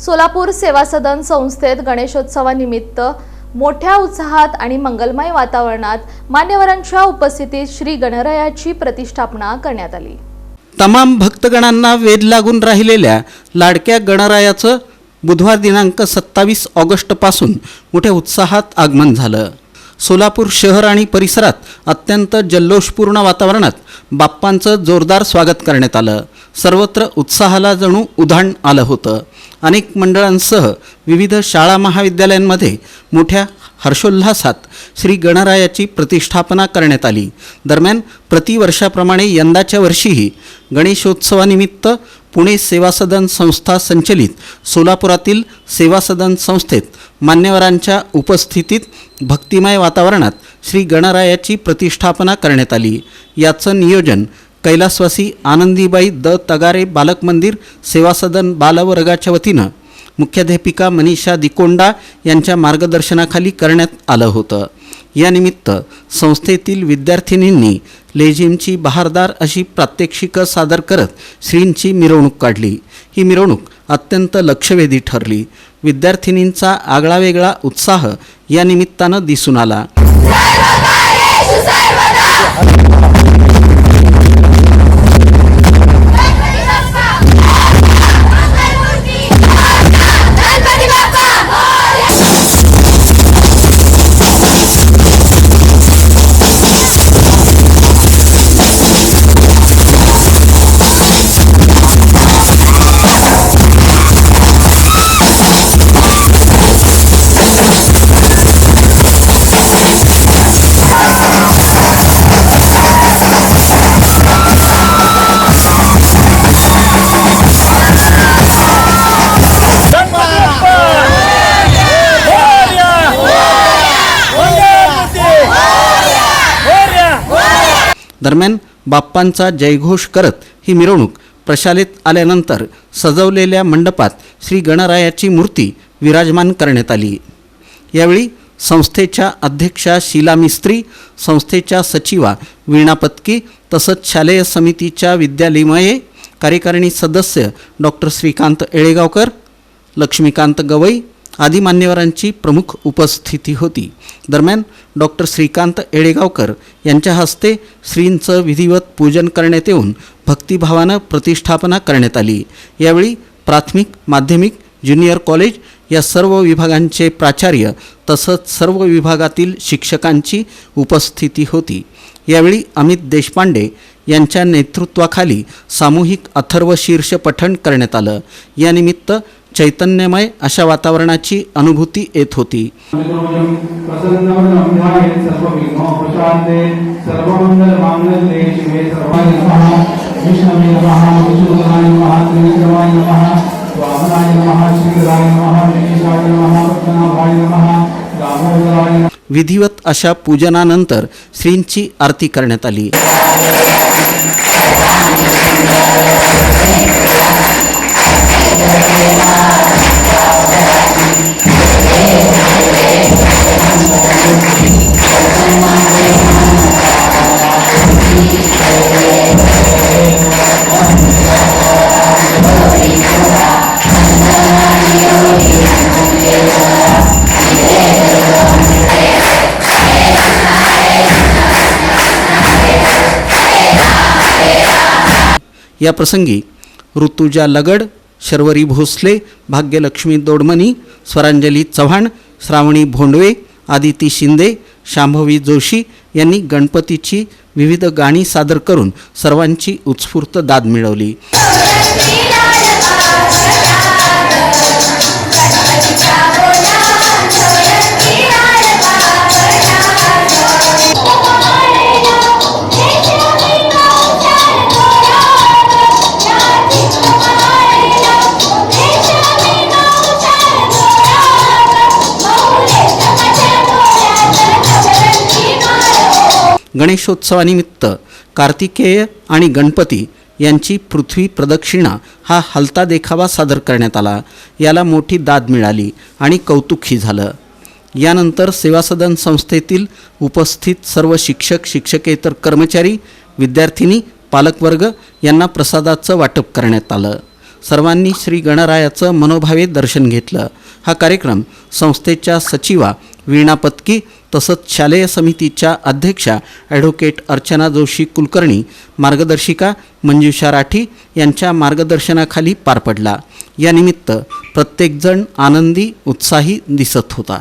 सोलापूर सेवा सदन संस्थेत गणेशोत्सवानिमित्त मोठ्या उत्साहात आणि मंगलमय वातावरणात मान्यवरांच्या उपस्थितीत श्री गणरायाची प्रतिष्ठापना करण्यात आली. तमाम भक्तगणांना वेध लागून राहिलेल्या लाडक्या गणरायाचं बुधवार दिनांक सत्तावीस ऑगस्टपासून मोठ्या उत्साहात आगमन झालं. सोलापूर शहर आणि परिसरात अत्यंत जल्लोषपूर्ण वातावरणात बाप्पांचं जोरदार स्वागत करण्यात आलं. सर्वत्र उत्साहाला जणू उधाण आलं होतं. अनेक मंडळांसह विविध शाळा महाविद्यालयांमध्ये मोठ्या हर्षोल्हासात श्री गणरायाची प्रतिष्ठापना करण्यात आली. दरम्यान प्रतिवर्षाप्रमाणे यंदाच्या वर्षीही गणेशोत्सवानिमित्त पुणे सेवा सदन संस्था संचलित सोलापुरातील सेवा सदन संस्थेत मान्यवरांच्या उपस्थितीत भक्तिमय वातावरणात श्री गणरायाची प्रतिष्ठापना करण्यात आली. याचं नियोजन कैलासवासी आनंदीबाई द तगारे बालक मंदिर सेवा सदन बालवर्गाच्या वतीनं मुख्याध्यापिका मनीषा दिकोंडा यांच्या मार्गदर्शनाखाली करण्यात आलं होतं. यानिमित्त संस्थेतील विद्यार्थिनींनी लेझिमची बहारदार अशी प्रात्यक्षिकं सादर करत श्रींची मिरवणूक काढली. ही मिरवणूक अत्यंत लक्षवेधी ठरली. विद्यार्थिनींचा आगळावेगळा उत्साह या निमित्तानं दिसून आला. दरम्यान बाप्पांचा जयघोष करत ही मिरवणूक प्रशालेत आल्यानंतर सजवलेल्या मंडपात श्री गणरायाची मूर्ती विराजमान करण्यात आली. यावेळी संस्थेच्या अध्यक्षा शीला मिस्त्री संस्थेच्या सचिवा वीणा पत्की तसंच शालेय समितीच्या विद्यालिमये कार्यकारिणी सदस्य डॉक्टर श्रीकांत येळेगावकर लक्ष्मीकांत गवई आदी मान्यवरांची प्रमुख उपस्थिती होती. दरम्यान डॉक्टर श्रीकांत येळेगावकर यांच्या हस्ते श्रींचं विधिवत पूजन करण्यात येऊन भक्तिभावानं प्रतिष्ठापना करण्यात आली. यावेळी प्राथमिक माध्यमिक ज्युनियर कॉलेज या सर्व विभागांचे प्राचार्य तसंच सर्व विभागातील शिक्षकांची उपस्थिती होती. यावेळी अमित देशपांडे यांच्या नेतृत्वाखाली सामूहिक अथर्व शीर्ष पठण करण्यात आलं. यानिमित्त चैतन्यमय अशा वातावरणाची अनुभूती येत होती. विधिवत अशा पूजनानंतर श्रींची आरती करण्यात आली. या प्रसंगी ऋतुजा लगड शर्वरी भोसले भाग्यलक्ष्मी दोडमनी स्वरांजली चव्हाण श्रावणी भोंडवे आदिती शिंदे शांभवी जोशी यांनी गणपतीची विविध गाणी सादर करून सर्वांची उत्स्फूर्त दाद मिळवली. गणेशोत्सवानिमित्त कार्तिकेय आणि गणपती यांची पृथ्वी प्रदक्षिणा हा हलता देखावा सादर करण्यात आला. याला मोठी दाद मिळाली आणि कौतुकही झालं. यानंतर सेवा सदन संस्थेतील उपस्थित सर्व शिक्षक शिक्षकेतर कर्मचारी विद्यार्थिनी पालकवर्ग यांना प्रसादाचं वाटप करण्यात आलं. सर्वांनी श्री गणरायाचं मनोभावे दर्शन घेतलं. हा कार्यक्रम संस्थेच्या सचिवा वीणा पत्की तसंच शालेय समितीच्या अध्यक्षा ॲडव्होकेट अर्चना जोशी कुलकर्णी मार्गदर्शिका मंजुषा राठी यांच्या मार्गदर्शनाखाली पार पडला. यानिमित्त प्रत्येकजण आनंदी उत्साही दिसत होता.